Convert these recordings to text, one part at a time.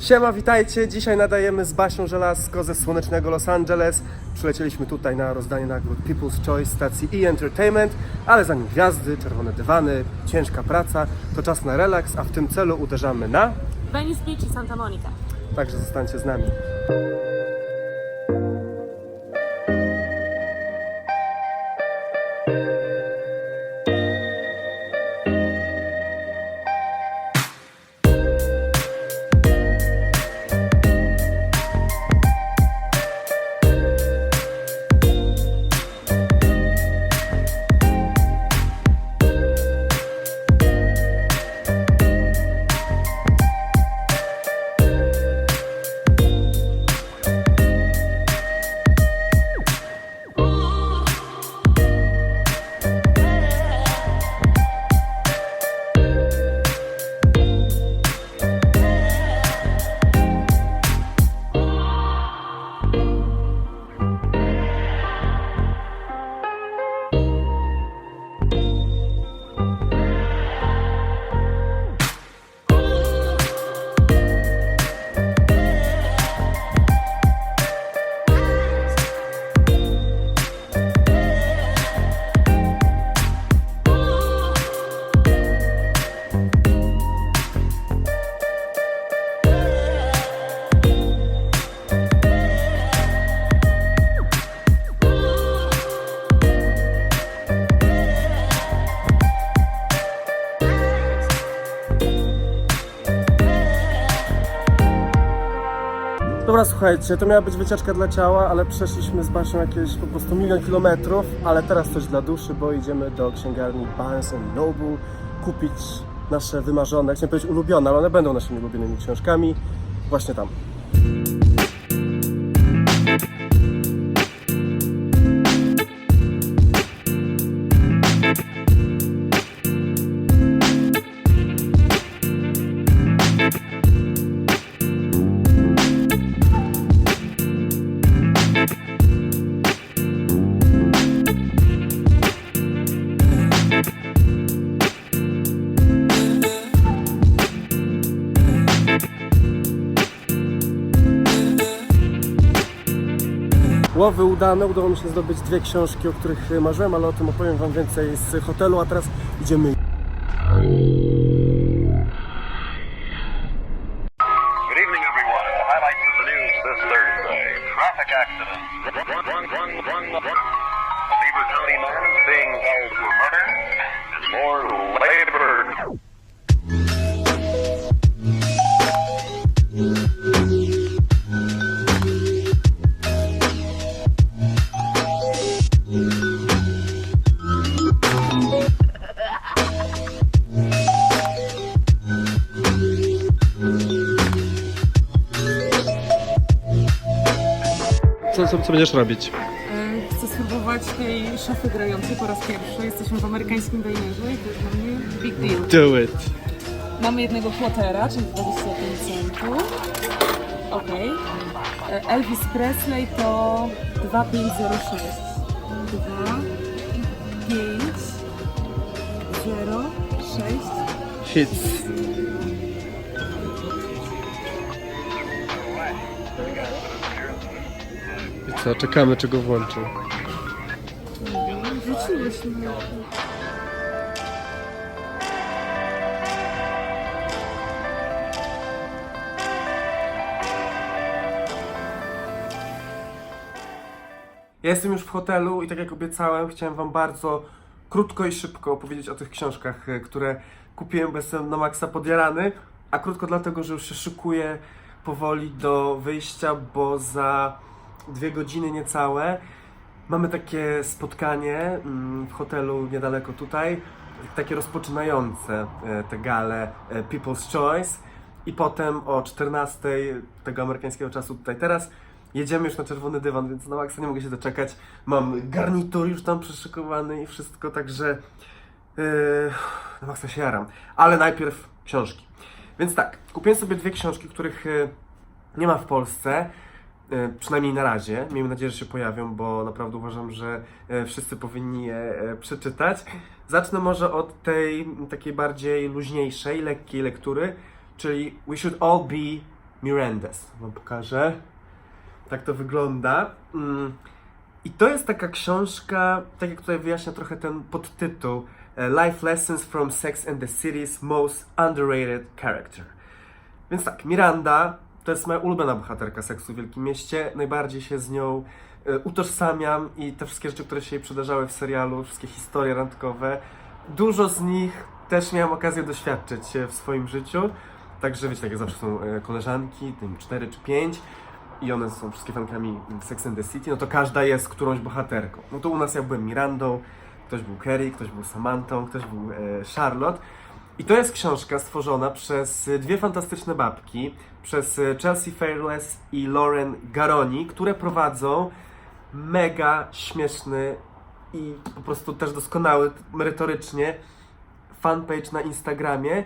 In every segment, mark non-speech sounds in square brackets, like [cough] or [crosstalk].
Siema, witajcie. Dzisiaj nadajemy z Basią Żelazko ze słonecznego Los Angeles. Przylecieliśmy tutaj na rozdanie nagród People's Choice stacji E! Entertainment, ale zanim gwiazdy, czerwone dywany, ciężka praca, to czas na relaks, a w tym celu uderzamy na... Venice Beach i Santa Monica. Także zostańcie z nami. Dobra, słuchajcie, to miała być wycieczka dla ciała, ale przeszliśmy z Basią jakieś po prostu milion kilometrów, ale teraz coś dla duszy, bo idziemy do księgarni Barnes Noble kupić nasze wymarzone, chciałem powiedzieć ulubione, ale one będą naszymi ulubionymi książkami właśnie tam. Łowy udane, udało mi się zdobyć dwie książki, o których marzyłem, ale o tym opowiem Wam więcej z hotelu, a teraz idziemy Co, będziesz robić? E, Chcę spróbować tej szafy grającej po raz pierwszy. Jesteśmy w amerykańskim dajnerze i to jest dla mnie big deal. Do it! Mamy jednego quartera, czyli 25 centów. Okej. E, Elvis Presley to 2506. 2, 5, 0, 6. Hits. Co, czekamy, czy go włączył. Ja jestem już w hotelu i tak jak obiecałem, chciałem Wam bardzo krótko i szybko opowiedzieć o tych książkach, e, które kupiłem, bo jestem na maksa podjarany, a krótko dlatego, że już się szykuję powoli do wyjścia, bo za dwie godziny niecałe mamy takie spotkanie mm, w hotelu niedaleko tutaj, takie rozpoczynające e, te gale e, People's Choice i potem o 14 tego amerykańskiego czasu tutaj teraz jedziemy już na czerwony dywan, więc na maksa nie mogę się doczekać. Mam garnitur już tam przyszykowany i wszystko, także yy, na maksa się jaram. Ale najpierw książki. Więc tak, kupiłem sobie dwie książki, których nie ma w Polsce. Yy, Przynajmniej na razie. Miejmy nadzieję, że się pojawią, bo naprawdę uważam, że yy, wszyscy powinni je yy, przeczytać. Zacznę może od tej takiej bardziej luźniejszej, lekkiej lektury, czyli We Should All Be Mirandes. Wam pokażę. Tak to wygląda. Mm. I to jest taka książka, tak jak tutaj wyjaśnia trochę ten podtytuł e, Life Lessons from Sex and the City's Most Underrated Character. Więc tak, Miranda to jest moja ulubiona bohaterka seksu w Wielkim Mieście. Najbardziej się z nią e, utożsamiam i te wszystkie rzeczy, które się jej przydarzały w serialu, wszystkie historie randkowe, dużo z nich też miałem okazję doświadczyć e, w swoim życiu. Także wiecie, takie zawsze są e, koleżanki, tym 4 czy 5 i one są wszystkie fankami Sex and the City, no to każda jest którąś bohaterką. No to u nas ja byłem Mirandą, ktoś był Kerry, ktoś był Samanthą, ktoś był Charlotte. I to jest książka stworzona przez dwie fantastyczne babki, przez Chelsea Fairless i Lauren Garoni, które prowadzą mega śmieszny i po prostu też doskonały merytorycznie fanpage na Instagramie,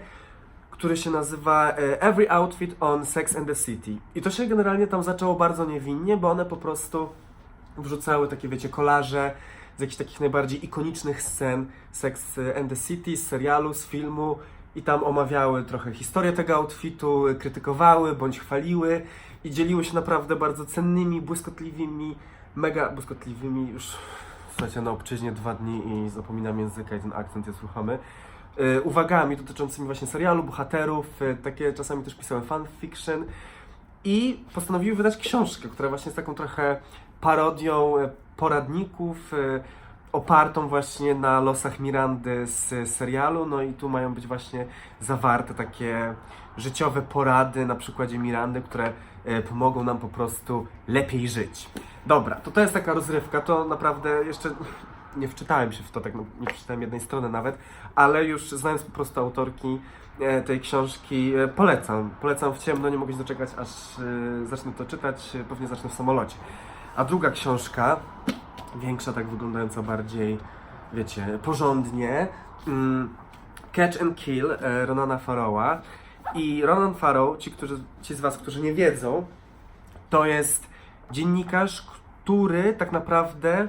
który się nazywa e, Every Outfit on Sex and the City. I to się generalnie tam zaczęło bardzo niewinnie, bo one po prostu wrzucały takie, wiecie, kolaże z jakichś takich najbardziej ikonicznych scen Sex and the City, z serialu, z filmu. I tam omawiały trochę historię tego outfitu, krytykowały bądź chwaliły i dzieliły się naprawdę bardzo cennymi, błyskotliwymi, mega błyskotliwymi, już słuchajcie, na obczyźnie dwa dni i zapominam języka i ten akcent jest ruchomy, y, uwagami dotyczącymi właśnie serialu, bohaterów, y, takie czasami też pisałem fanfiction. I postanowiły wydać książkę, która właśnie jest taką trochę parodią e, poradników, e, opartą właśnie na losach Mirandy z serialu. No i tu mają być właśnie zawarte takie życiowe porady na przykładzie Mirandy, które e, pomogą nam po prostu lepiej żyć. Dobra, to to jest taka rozrywka, to naprawdę jeszcze nie wczytałem się w to, tak no, nie przeczytałem jednej strony nawet, ale już znając po prostu autorki tej książki, polecam. Polecam w ciemno, nie mogę się doczekać, aż zacznę to czytać, pewnie zacznę w samolocie. A druga książka, większa, tak wyglądająca bardziej, wiecie, porządnie, mm, Catch and Kill e, Ronana Farrowa. I Ronan Farrow, ci, którzy, ci z Was, którzy nie wiedzą, to jest dziennikarz, który tak naprawdę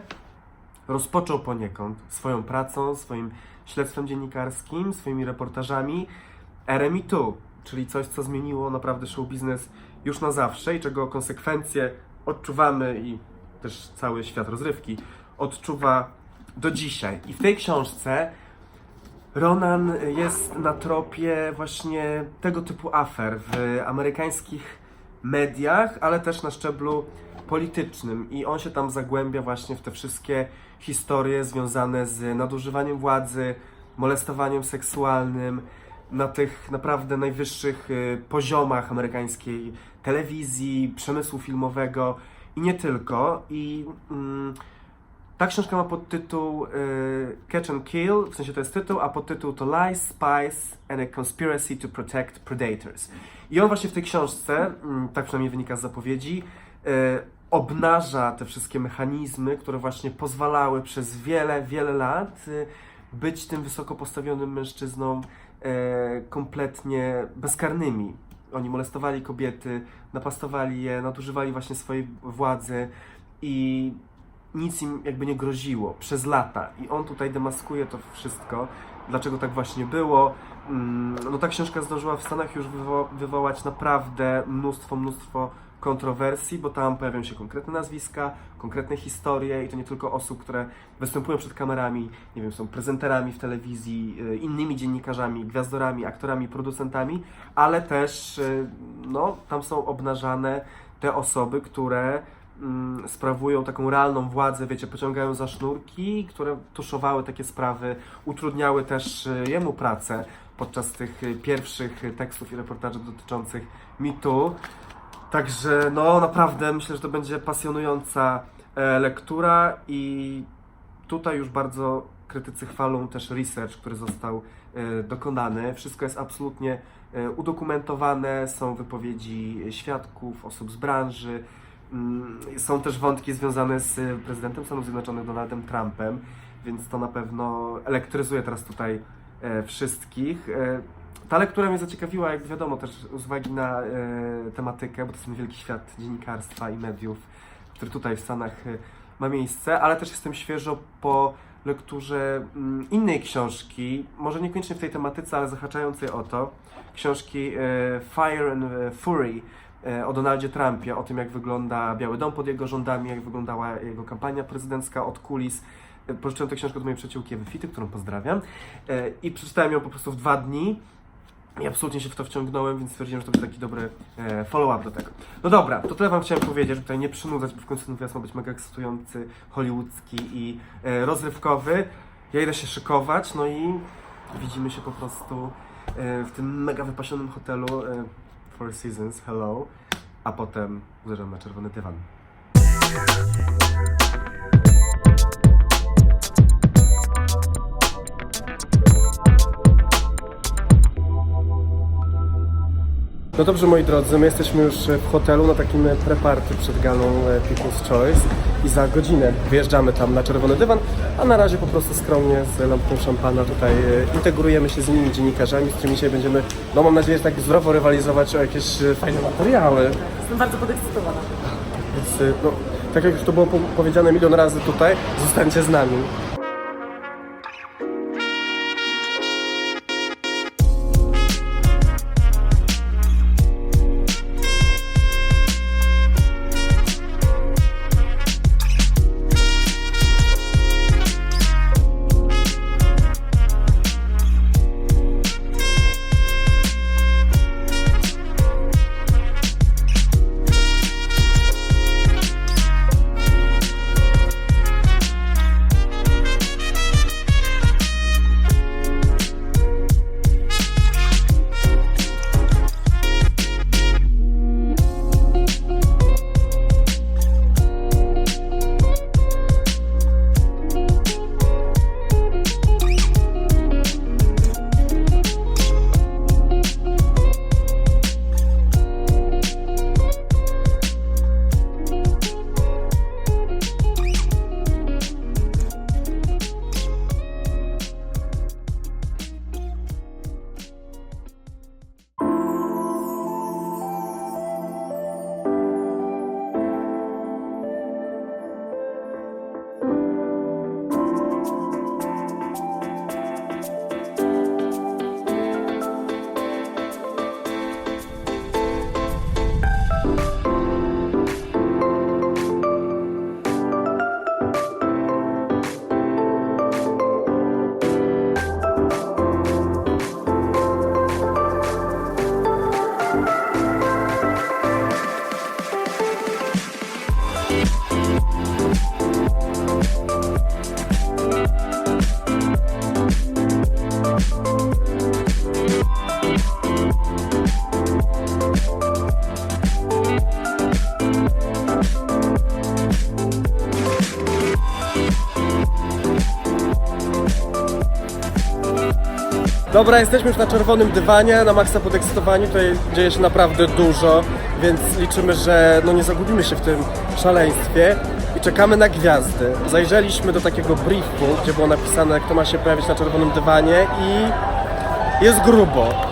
rozpoczął poniekąd swoją pracą, swoim śledztwem dziennikarskim, swoimi reportażami RMI2, czyli coś, co zmieniło naprawdę show biznes już na zawsze i czego konsekwencje odczuwamy i też cały świat rozrywki odczuwa do dzisiaj. I w tej książce Ronan jest na tropie właśnie tego typu afer w amerykańskich mediach, ale też na szczeblu politycznym i on się tam zagłębia właśnie w te wszystkie historie związane z nadużywaniem władzy, molestowaniem seksualnym na tych naprawdę najwyższych y, poziomach amerykańskiej telewizji, przemysłu filmowego i nie tylko. I mm, ta książka ma podtytuł y, Catch and Kill, w sensie to jest tytuł, a podtytuł to Lies, Spies and a Conspiracy to Protect Predators. I on właśnie w tej książce, mm, tak przynajmniej wynika z zapowiedzi, y, obnaża te wszystkie mechanizmy, które właśnie pozwalały przez wiele, wiele lat y, być tym wysoko postawionym mężczyznom e, kompletnie bezkarnymi. Oni molestowali kobiety, napastowali je, nadużywali właśnie swojej władzy i nic im jakby nie groziło przez lata. I on tutaj demaskuje to wszystko, dlaczego tak właśnie było. Mm, No ta książka zdążyła w Stanach już wywo- wywołać naprawdę mnóstwo, mnóstwo kontrowersji, bo tam pojawią się konkretne nazwiska, konkretne historie i to nie tylko osób, które występują przed kamerami, nie wiem, są prezenterami w telewizji, y, innymi dziennikarzami, gwiazdorami, aktorami, producentami, ale też y, no, tam są obnażane te osoby, które mm, sprawują taką realną władzę, wiecie, pociągają za sznurki, które tuszowały takie sprawy, utrudniały też y, jemu pracę podczas tych pierwszych tekstów i reportaży dotyczących MeToo. Także no naprawdę myślę, że to będzie pasjonująca e, lektura i tutaj już bardzo krytycy chwalą też research, który został e, dokonany. Wszystko jest absolutnie e, udokumentowane, są wypowiedzi świadków, osób z branży. Mm, Są też wątki związane z prezydentem Stanów Zjednoczonych Donaldem Trumpem, więc to na pewno elektryzuje teraz tutaj wszystkich. Ta lektura mnie zaciekawiła, jak wiadomo, też z uwagi na e, tematykę, bo to jest ten wielki świat dziennikarstwa i mediów, który tutaj w Stanach e, ma miejsce, ale też jestem świeżo po lekturze mm, innej książki, może niekoniecznie w tej tematyce, ale zahaczającej o to, książki e, Fire and e, Fury e, o Donaldzie Trumpie, o tym jak wygląda Biały Dom pod jego rządami, jak wyglądała jego kampania prezydencka od kulis. E, Pożyczyłem tę książkę od mojej przyjaciółki Ewy Fity, którą pozdrawiam i przeczytałem ją po prostu w dwa dni. I absolutnie się w to wciągnąłem, więc stwierdziłem, że to będzie taki dobry e, follow-up do tego. No dobra, to tyle Wam chciałem powiedzieć, żeby tutaj nie przynudzać, bo w końcu ten wyjazd ma być mega ekscytujący, hollywoodzki i e, rozrywkowy. Ja idę się szykować, no i widzimy się po prostu e, w tym mega wypasionym hotelu e, Four Seasons, hello, a potem uderzam na czerwony dywan. No dobrze moi drodzy, my jesteśmy już w hotelu na takim preparty przed galą e, People's Choice i za godzinę wyjeżdżamy tam na czerwony dywan, a na razie po prostu skromnie z lampką szampana tutaj e, integrujemy się z innymi dziennikarzami, z którymi dzisiaj będziemy, no mam nadzieję, tak zdrowo rywalizować o jakieś e, fajne materiały. Jestem bardzo podekscytowana. Więc no, tak jak już to było po- powiedziane milion razy tutaj, zostańcie z nami. Dobra, jesteśmy już na czerwonym dywanie, na maksa podekscytowani, tutaj dzieje się naprawdę dużo, więc liczymy, że no nie zagubimy się w tym szaleństwie i czekamy na gwiazdy. Zajrzeliśmy do takiego briefu, gdzie było napisane, kto ma się pojawić na czerwonym dywanie i jest grubo.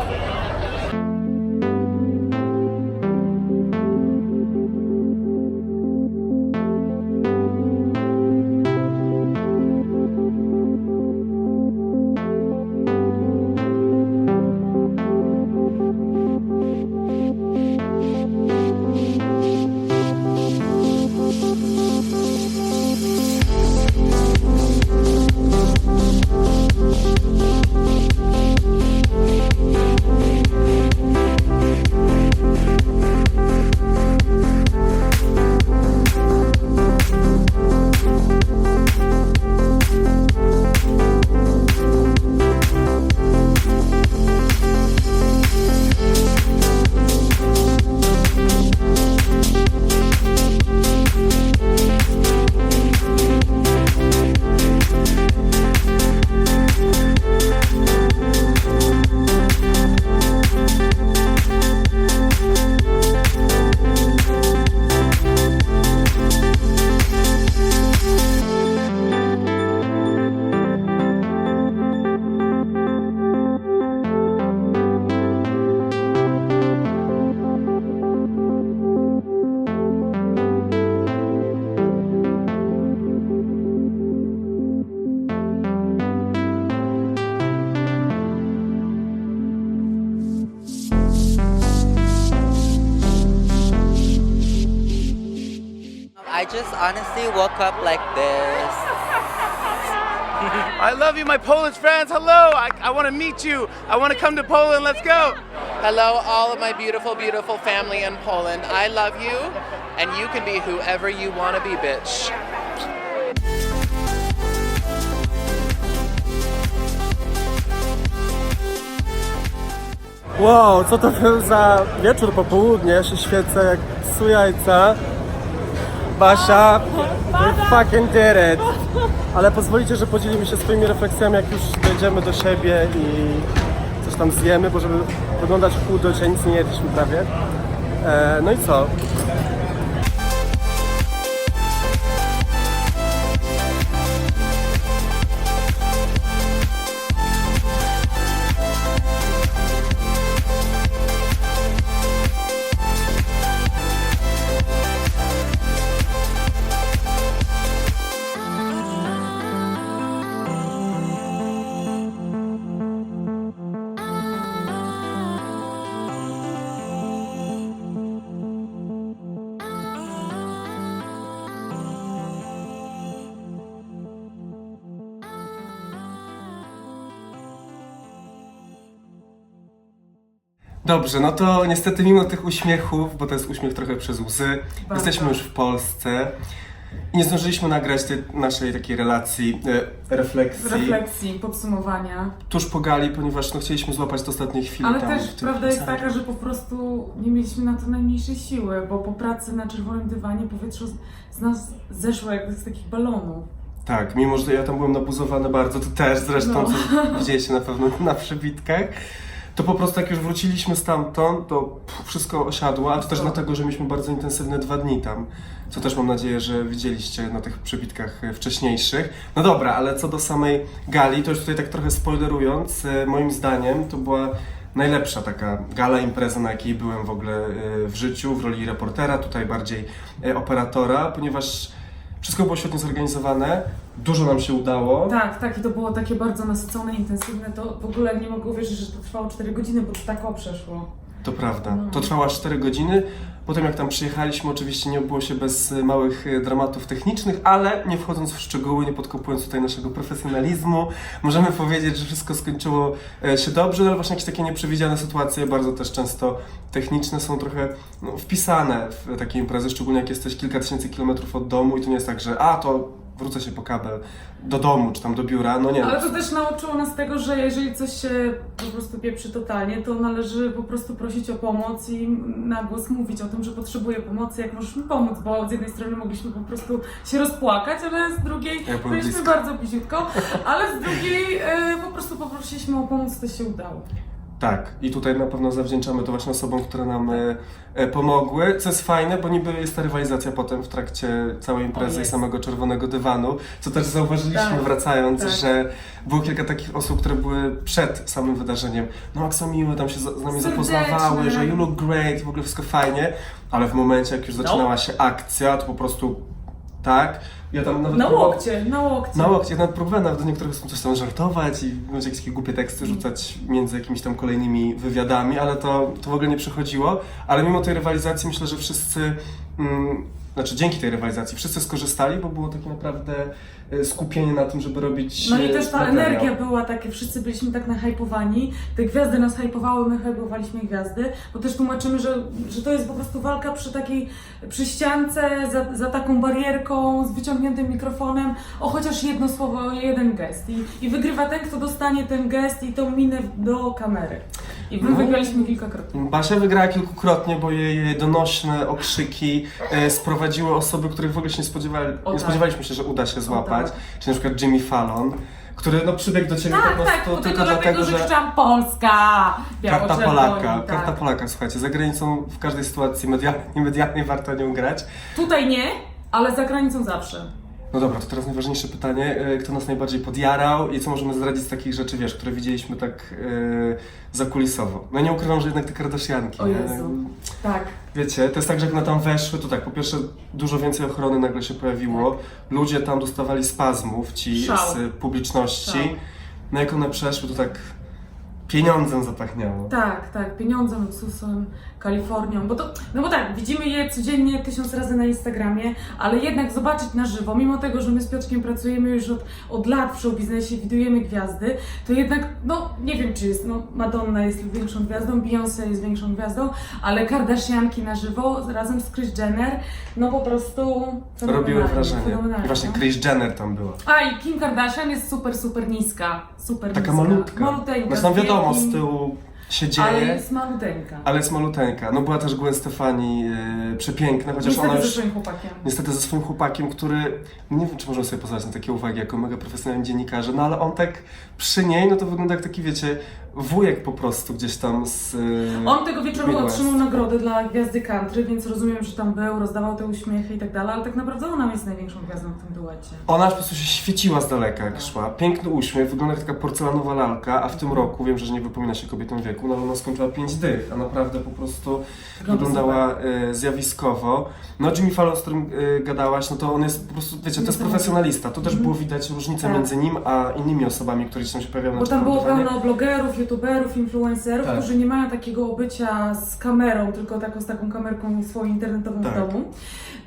Woke up like this. I love you, my Polish friends. Hello, I, I want to meet you. I want to come to Poland. Let's go. Hello, all of my beautiful, beautiful family in Poland. I love you, and you can be whoever you want to be, bitch. Wow, co to był za wieczór, popołudnie, ja się świecę jak psu jajca. Basia, fucking did it. Ale pozwolicie, że podzielimy się swoimi refleksjami, jak już dojdziemy do siebie i coś tam zjemy, bo żeby wyglądać chudo, dzisiaj nic nie jedliśmy prawie. E, no i co? Dobrze, no to niestety mimo tych uśmiechów, bo to jest uśmiech trochę przez łzy, Bardzo. jesteśmy już w Polsce i nie zdążyliśmy nagrać tej naszej takiej relacji, e, refleksji refleksji, podsumowania. tuż po gali, ponieważ no, chcieliśmy złapać te ostatnie chwile Ale tam też w tym prawda jest taka, że po prostu nie mieliśmy na to najmniejszej siły, bo po pracy na czerwonym dywanie powietrze z, z nas zeszło jak z takich balonów. Tak, mimo że ja tam byłem nabuzowany bardzo, to też zresztą, No. co widzieliście na pewno na przebitkach, to po prostu jak już wróciliśmy stamtąd, to pff, wszystko osiadło, a to też No. dlatego, że mieliśmy bardzo intensywne dwa dni tam, co też mam nadzieję, że widzieliście na tych przebitkach e, wcześniejszych. No dobra, ale co do samej gali, to już tutaj tak trochę spoilerując, e, moim zdaniem to była najlepsza taka gala impreza, na jakiej byłem w ogóle e, w życiu, w roli reportera, tutaj bardziej e, operatora, ponieważ wszystko było świetnie zorganizowane, dużo nam się udało. Tak, tak, i to było takie bardzo nasycone, intensywne, to w ogóle nie mogę uwierzyć, że to trwało 4 godziny, bo to tak o przeszło. To prawda. No. To trwało aż 4 godziny. Potem jak tam przyjechaliśmy, oczywiście nie było się bez e, małych e, dramatów technicznych, ale nie wchodząc w szczegóły, nie podkopując tutaj naszego profesjonalizmu, możemy powiedzieć, że wszystko skończyło e, się dobrze, no ale właśnie jakieś takie nieprzewidziane sytuacje, bardzo też często techniczne, są trochę no, wpisane w takie imprezy, szczególnie jak jesteś kilka tysięcy kilometrów od domu i to nie jest tak, że a to wrócę się po kabel do domu czy tam do biura, no nie. Ale to też nauczyło nas tego, że jeżeli coś się po prostu pieprzy totalnie, to należy po prostu prosić o pomoc i na głos mówić o tym, że potrzebuję pomocy, jak możesz mi pomóc, bo z jednej strony mogliśmy po prostu się rozpłakać, ale z drugiej Ja byłem byliśmy blisko. bardzo bliziutko, ale z drugiej e, po prostu poprosiliśmy o pomoc, to się udało. Tak, i tutaj na pewno zawdzięczamy to właśnie osobom, które nam e, e, pomogły, co jest fajne, bo niby jest ta rywalizacja potem w trakcie całej imprezy i jest. samego czerwonego dywanu, co też zauważyliśmy Tak, wracając, tak. że było kilka takich osób, które były przed samym wydarzeniem. No Aksa miłe tam się z, z nami Serdeczne. zapoznawały, że you look great, w ogóle wszystko fajnie, ale w momencie jak już No. zaczynała się akcja, to po prostu tak, ja tam nawet Na próbował- łokcie, na łokcie. na łokcie, nawet próbowałem nawet do niektórych osób coś tam żartować i mieć jakieś takie głupie teksty rzucać między jakimiś tam kolejnymi wywiadami, ale to, to w ogóle nie przychodziło. Ale mimo tej rywalizacji myślę, że wszyscy, mm, znaczy dzięki tej rywalizacji, wszyscy skorzystali, bo było tak naprawdę e, skupienie na tym, żeby robić No i e, też ta materiał. energia była takie, wszyscy byliśmy tak nahypowani, te gwiazdy nas hypowały, my hypowaliśmy gwiazdy, bo też tłumaczymy, że, że to jest po prostu walka przy takiej, przy ściance, za, za taką barierką, z wyciągniętym mikrofonem, o chociaż jedno słowo, jeden gest i, i wygrywa ten, kto dostanie ten gest i tą minę do kamery. I my wygraliśmy kilkakrotnie. Basia wygrała kilkukrotnie, bo jej donośne okrzyki e, sprowadziły osoby, których w ogóle się nie, spodziewali, O nie tak. spodziewaliśmy się, że uda się złapać. tak. Czyli na przykład Jimmy Fallon, który no, przybiegł do ciebie po Tak, prostu tak, tylko, tylko dlatego, że krzyczałam Polska! Karta biało-czerwoni, Polaka, tak. karta Polaka, słuchajcie, za granicą w każdej sytuacji medialnej, [laughs] niemedialnej warto nią grać. Tutaj nie, ale za granicą zawsze. No dobra, to teraz najważniejsze pytanie, e, kto nas najbardziej podjarał i co możemy zdradzić z takich rzeczy, wiesz, które widzieliśmy tak e, zakulisowo. No nie ukrywam, że jednak te Kardashianki. O nie? Jezu. Tak. Wiecie, to jest tak, że jak na tam weszły, to tak, po pierwsze dużo więcej ochrony nagle się pojawiło, ludzie tam dostawali spazmów, ci Szał. z publiczności. Szał. No jak one przeszły, to tak pieniądzem zapachniało. Tak, tak, pieniądzem, luksusem, Kalifornią, bo to, no bo tak, widzimy je codziennie tysiąc razy na Instagramie, ale jednak zobaczyć na żywo, mimo tego, że my z Piotrkiem pracujemy już od, od lat w showbiznesie, widujemy gwiazdy, to jednak, no nie wiem czy jest, no Madonna jest większą gwiazdą, Beyoncé jest większą gwiazdą, ale Kardashianki na żywo razem z Kris Jenner, no po prostu Robiły wrażenie. I właśnie no. Kris Jenner tam była. A i Kim Kardashian jest super, super niska, super Taka niska. malutka. Maluteńka. Znaczy tam wiadomo, z wielkim- tyłu się Ale dzieje, jest maluteńka. ale jest maluteńka. No była też Gwen Stefani yy, przepiękna, chociaż Niestety ona ze już... swoim chłopakiem. Niestety ze swoim chłopakiem, który nie wiem, czy możemy sobie pozwolić na takie uwagi jako mega profesjonalni dziennikarze, no ale on tak przy niej, no to wygląda jak taki, wiecie, wujek po prostu gdzieś tam z. Yy, On tego wieczoru Midwest. otrzymał nagrodę dla Gwiazdy Country, więc rozumiem, że tam był, rozdawał te uśmiechy i tak dalej, ale tak naprawdę ona jest największą gwiazdą w tym duecie. Ona po prostu się świeciła z daleka, jak szła. Piękny uśmiech, wygląda jak taka porcelanowa lalka, a w tym roku, wiem, że nie wypomina się kobietom wieku, no ale ona skończyła pięć dych, a naprawdę po prostu Wygląda wyglądała e, zjawiskowo. No Jimmy Fallon, z którym e, gadałaś, no to on jest po prostu, wiecie, to jest profesjonalista. Tu też było widać różnicę Tak. między nim a innymi osobami, które gdzieś tam się pojawiały na Bo tam było pełno blogerów, youtuberów, influencerów, Tak. którzy nie mają takiego obycia z kamerą, tylko taką, z taką kamerką swoją internetową Tak. w domu.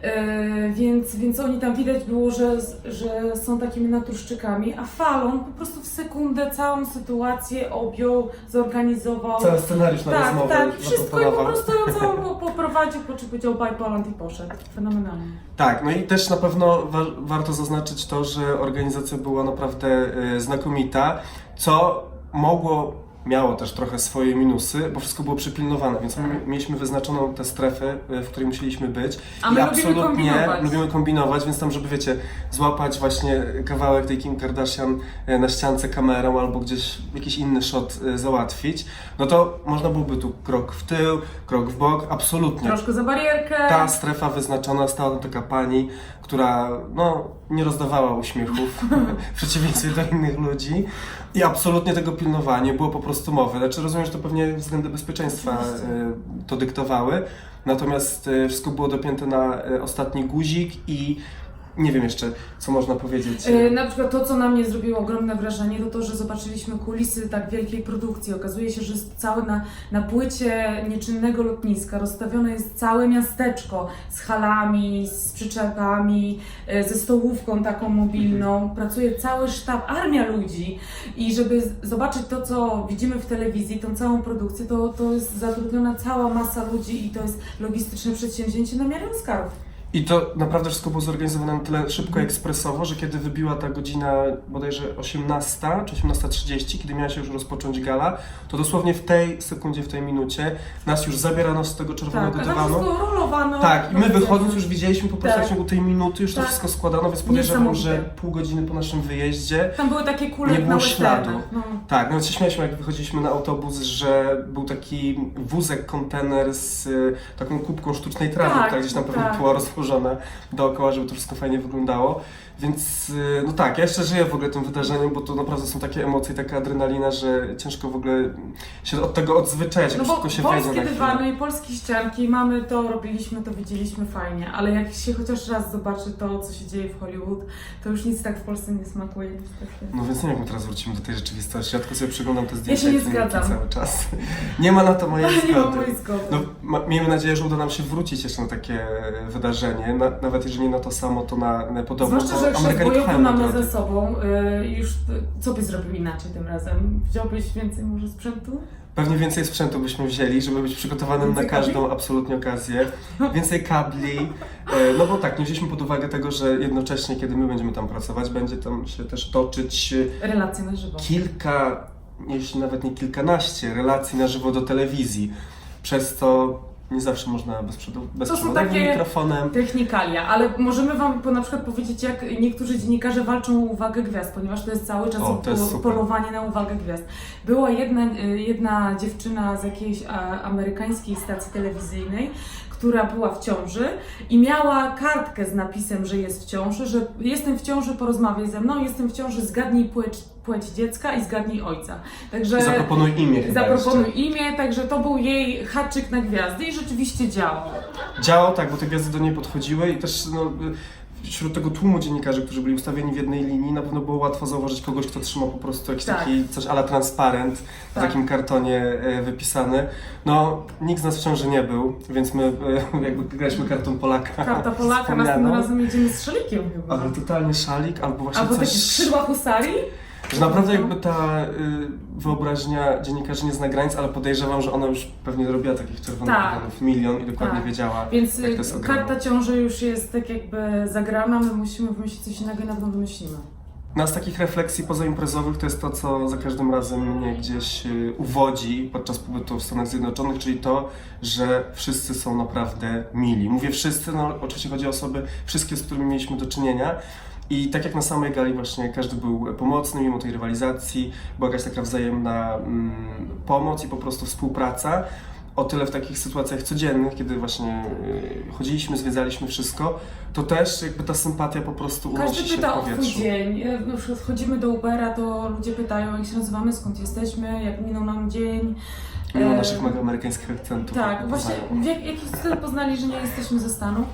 E, więc, więc oni tam widać było, że, że są takimi naturszczykami, a Fallon po prostu w sekundę całą sytuację objął, zorganizował. Cały scenariusz na tak, rozmowę tak, wszystko i po zaproponował. prostu ją całą poprowadził, po czym powiedział bye Poland i poszedł. Fenomenalnie. Tak, no i też na pewno wa- warto zaznaczyć to, że organizacja była naprawdę e, znakomita, co mogło, miało też trochę swoje minusy, bo wszystko było przypilnowane, więc my mieliśmy wyznaczoną tę strefę, e, w której musieliśmy być. A my I lubimy absolutnie kombinować. lubimy kombinować, więc tam, żeby wiecie, złapać właśnie kawałek tej Kim Kardashian e, na ściance kamerą albo gdzieś jakiś inny shot e, załatwić, no to można byłoby tu krok w tył, krok w bok, absolutnie. Troszkę za barierkę. Ta strefa wyznaczona, stała tam taka pani, która no, nie rozdawała uśmiechów [laughs] w przeciwieństwie do innych ludzi i absolutnie tego pilnowanie było po prostu mowy. Znaczy rozumiem, że to pewnie względy bezpieczeństwa e, to dyktowały, natomiast e, wszystko było dopięte na e, ostatni guzik i nie wiem jeszcze, co można powiedzieć. E, Na przykład to, co na mnie zrobiło ogromne wrażenie, to to, że zobaczyliśmy kulisy tak wielkiej produkcji. Okazuje się, że jest całe na, na płycie nieczynnego lotniska rozstawione jest całe miasteczko z halami, z przyczepami, e, ze stołówką taką mobilną. Pracuje cały sztab, armia ludzi. I żeby z- zobaczyć to, co widzimy w telewizji, tą całą produkcję, to, to jest zatrudniona cała masa ludzi i to jest logistyczne przedsięwzięcie na miarę Oscarów. I to naprawdę wszystko było zorganizowane na tyle szybko i ekspresowo, że kiedy wybiła ta godzina bodajże 18 czy 18.30, kiedy miała się już rozpocząć gala, to dosłownie w tej sekundzie, w tej minucie nas już zabierano z tego czerwonego Tak, dywanu. rolowano. Tak, i my No, wychodząc już widzieliśmy po prostu Tak. w ciągu tej minuty już to Tak. wszystko składano, więc podejrzewam, że pół godziny po naszym wyjeździe Tam były takie kule Nie było na śladu. westernach, No. tak, nawet się śmialiśmy, jak wychodziliśmy na autobus, że był taki wózek, kontener z y, taką kubką sztucznej trawy, Tak, która gdzieś tam pewnie tak. była dookoła, żeby to wszystko fajnie wyglądało. Więc, y, no tak, ja jeszcze żyję w ogóle tym wydarzeniem, bo to naprawdę są takie emocje, taka adrenalina, że ciężko w ogóle się od tego odzwyczaić, jak No bo wszystko się wejdzie polskie na chwilę. dywany i polskie ścianki, mamy to, robiliśmy to, widzieliśmy fajnie, ale jak się chociaż raz zobaczy to, co się dzieje w Hollywood, to już nic tak w Polsce nie smakuje niestety. No więc nie wiem, jak my teraz wrócimy do tej rzeczywistości. Ja tylko sobie przyglądam te zdjęcia się nie zgadzam. cały czas. Nie ma na to mojej Ale [laughs] nie zgody. mojej zgody. No, ma, miejmy nadzieję, że uda nam się wrócić jeszcze na takie wydarzenie. Na, nawet jeżeli nie na to samo, to na, na podobne. Zwłaszcza, bo chrzest Amerykanie bojowy kochają mamy za sobą, y, już y, co byś zrobił inaczej tym razem? Wziąłbyś więcej może sprzętu? Pewnie więcej sprzętu byśmy wzięli, żeby być przygotowanym Więcej na każdą absolutnie okazję. Więcej kabli. E, No bo tak, nie wzięliśmy pod uwagę tego, że jednocześnie, kiedy my będziemy tam pracować, będzie tam się też toczyć e, Relacje na żywo. kilka, jeśli nawet nie kilkanaście relacji na żywo do telewizji. Przez to nie zawsze można bezprzewodo- bezprzewodowym mikrofonem. Technikalia, ale możemy Wam po, na przykład powiedzieć, jak niektórzy dziennikarze walczą o uwagę gwiazd, ponieważ to jest cały czas O, jest polowanie na uwagę gwiazd. Była jedna, y, jedna dziewczyna z jakiejś amerykańskiej stacji telewizyjnej, która była w ciąży i miała kartkę z napisem, że jest w ciąży, że jestem w ciąży, porozmawiaj ze mną, jestem w ciąży, zgadnij płeć, płeć dziecka i zgadnij ojca. Także Zaproponuj imię zaproponuj jeszcze. imię, także to był jej haczyk na gwiazdy i rzeczywiście działał. Działał tak, bo te gwiazdy do niej podchodziły i też no, wśród tego tłumu dziennikarzy, którzy byli ustawieni w jednej linii, na pewno było łatwo zauważyć kogoś, kto trzyma po prostu jakiś Tak. taki coś ala transparent w Tak. takim kartonie e, wypisany. No, nikt z nas w ciąży nie był, więc my e, jakby graliśmy karton Polaka. Karta Polaka, wspomnianą. następnym razem jedziemy z szalikiem chyba. Ale totalny szalik, albo właśnie Albo coś... takie skrzydła husarii? Że naprawdę jakby ta y, wyobraźnia dziennikarzy nie zna granic, ale podejrzewam, że ona już pewnie robiła takich czerwonych Tak. milion i dokładnie Tak. wiedziała, Więc jak to y, jest ogromne. karta ciąży już jest tak jakby zagrana, my musimy wymyślić coś innego i na pewno wymyślimy. No, z takich refleksji pozaimprezowych to jest to, co za każdym razem mnie gdzieś y, uwodzi podczas pobytu w Stanach Zjednoczonych, czyli to, że wszyscy są naprawdę mili. Mówię wszyscy, no oczywiście chodzi o osoby, wszystkie, z którymi mieliśmy do czynienia. I tak jak na samej gali właśnie każdy był pomocny mimo tej rywalizacji, była jakaś taka wzajemna mm, pomoc i po prostu współpraca. O tyle w takich sytuacjach codziennych, kiedy właśnie y, chodziliśmy, zwiedzaliśmy wszystko, to też jakby ta sympatia po prostu unosi Każdy się pyta w o twój powietrzu. dzień. E, Na przykład wchodzimy do Ubera, to ludzie pytają, jak się nazywamy, skąd jesteśmy, jak minął nam dzień. Mimo E, naszych mega amerykańskich akcentów. Tak, właśnie w jak, jaki cudem poznali, że nie jesteśmy ze Stanów.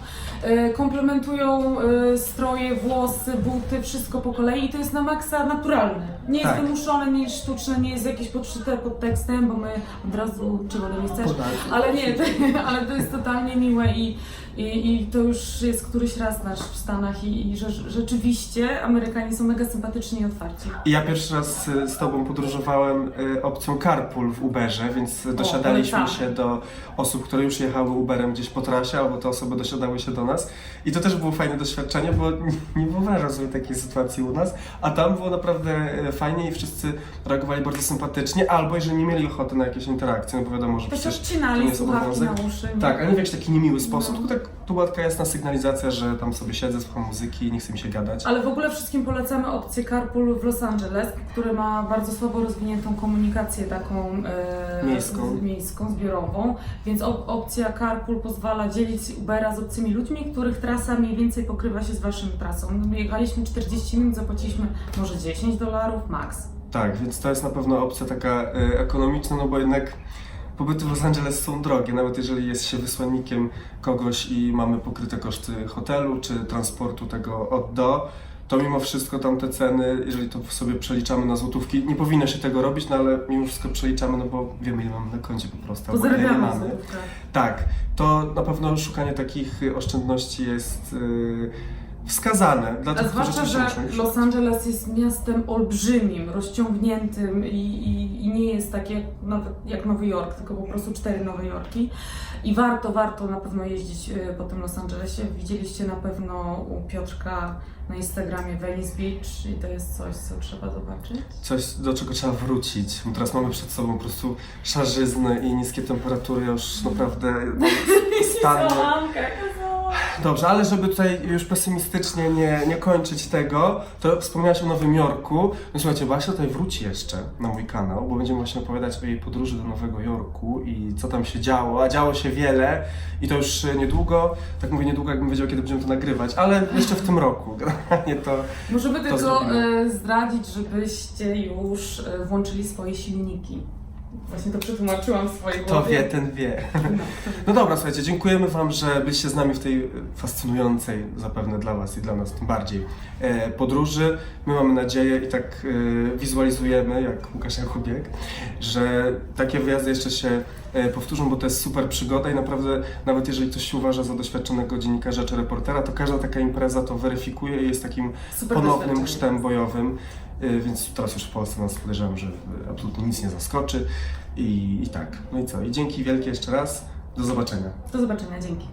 E, komplementują e, stroje, włosy, buty, wszystko po kolei i to jest na maksa naturalne. Nie jest Tak. wymuszone, nie jest sztuczne, nie jest jakieś podszyte pod tekstem, bo my od razu czego nie chcesz. Podaj. Ale nie, to, [laughs] ale to jest totalnie miłe i, i, i to już jest któryś raz nasz w Stanach i, i że, rzeczywiście Amerykanie są mega sympatyczni i otwarci. I ja pierwszy raz z Tobą podróżowałem y, opcją carpool w Uberze, więc dosiadaliśmy się do osób, które już jechały Uberem gdzieś po trasie, albo te osoby dosiadały się do nas. I to też było fajne doświadczenie, bo nie- nie wyobrażam sobie takiej sytuacji u nas, a tam było naprawdę y, fajnie i wszyscy reagowali bardzo sympatycznie, albo jeżeli nie mieli ochoty na jakieś interakcje, no bo wiadomo, że To przecież to nie jest obowiązek. na uszy. nie? Tak, a nie w jakiś taki niemiły sposób, No. tylko tak, tu taka jasna sygnalizacja, że tam sobie siedzę, słucham muzyki i nie chce mi się gadać. Ale w ogóle wszystkim polecamy opcję Carpool w Los Angeles, który ma bardzo słabo rozwiniętą komunikację taką e, Miejską. Z, miejską, zbiorową, więc op- opcja Carpool pozwala dzielić Ubera z obcymi ludźmi, których trasa mniej więcej pokrywa się z waszą trasą. My jechaliśmy 40 minut, zapłaciliśmy może 10 dolarów max. Tak, więc to jest na pewno opcja taka e, ekonomiczna, no bo jednak pobyty w Los Angeles są drogie, nawet jeżeli jest się wysłannikiem kogoś i mamy pokryte koszty hotelu czy transportu tego od do, to mimo wszystko tam te ceny, jeżeli to sobie przeliczamy na złotówki, nie powinno się tego robić, no ale mimo wszystko przeliczamy, no bo wiemy ile mamy na koncie po prostu, albo ile nie mamy. Tak, to na pewno szukanie takich oszczędności jest y, wskazane dla tych, którzy zwłaszcza, że muszą Los Angeles jest miastem olbrzymim, rozciągniętym i, i, i nie jest tak jak, nawet jak Nowy Jork, tylko po prostu cztery Nowe Jorki. I warto, warto na pewno jeździć e, po tym Los Angelesie. Widzieliście na pewno u Piotrka na Instagramie Venice Beach i to jest coś, co trzeba zobaczyć. coś, do czego trzeba wrócić. Bo teraz mamy przed sobą po prostu szarzyznę i niskie temperatury, ja już naprawdę stanę. Kochанka, jaka Dobrze, ale żeby tutaj już pesymistycznie nie, nie kończyć tego, to wspomniałaś o Nowym Jorku. No słuchajcie, Basia tutaj wróci jeszcze na mój kanał, bo będziemy właśnie opowiadać o jej podróży do Nowego Jorku i co tam się działo, a działo się wiele i to już niedługo, tak mówię niedługo, jakbym wiedział, kiedy będziemy to nagrywać, ale jeszcze w tym roku. [laughs] Generalnie to Możemy tylko zrobimy. e, zdradzić, żebyście już e, włączyli swoje silniki. Właśnie to przetłumaczyłam w swojej kto głowie. wie, ten wie. No, dobra, słuchajcie, dziękujemy Wam, że byliście z nami w tej fascynującej, zapewne dla Was i dla nas tym bardziej, e, podróży. My mamy nadzieję i tak e, wizualizujemy, jak Łukasz Jakubiek, że takie wyjazdy jeszcze się e, powtórzą, bo to jest super przygoda i naprawdę, nawet jeżeli ktoś się uważa za doświadczonego dziennikarza czy reportera, to każda taka impreza to weryfikuje i jest takim Super ponownym doświadczenie. chrztem bojowym. E, więc teraz już w Polsce nas podejrzewam, że absolutnie nic nie zaskoczy. I, I tak. No i co? I dzięki wielkie jeszcze raz. Do zobaczenia. Do zobaczenia, dzięki.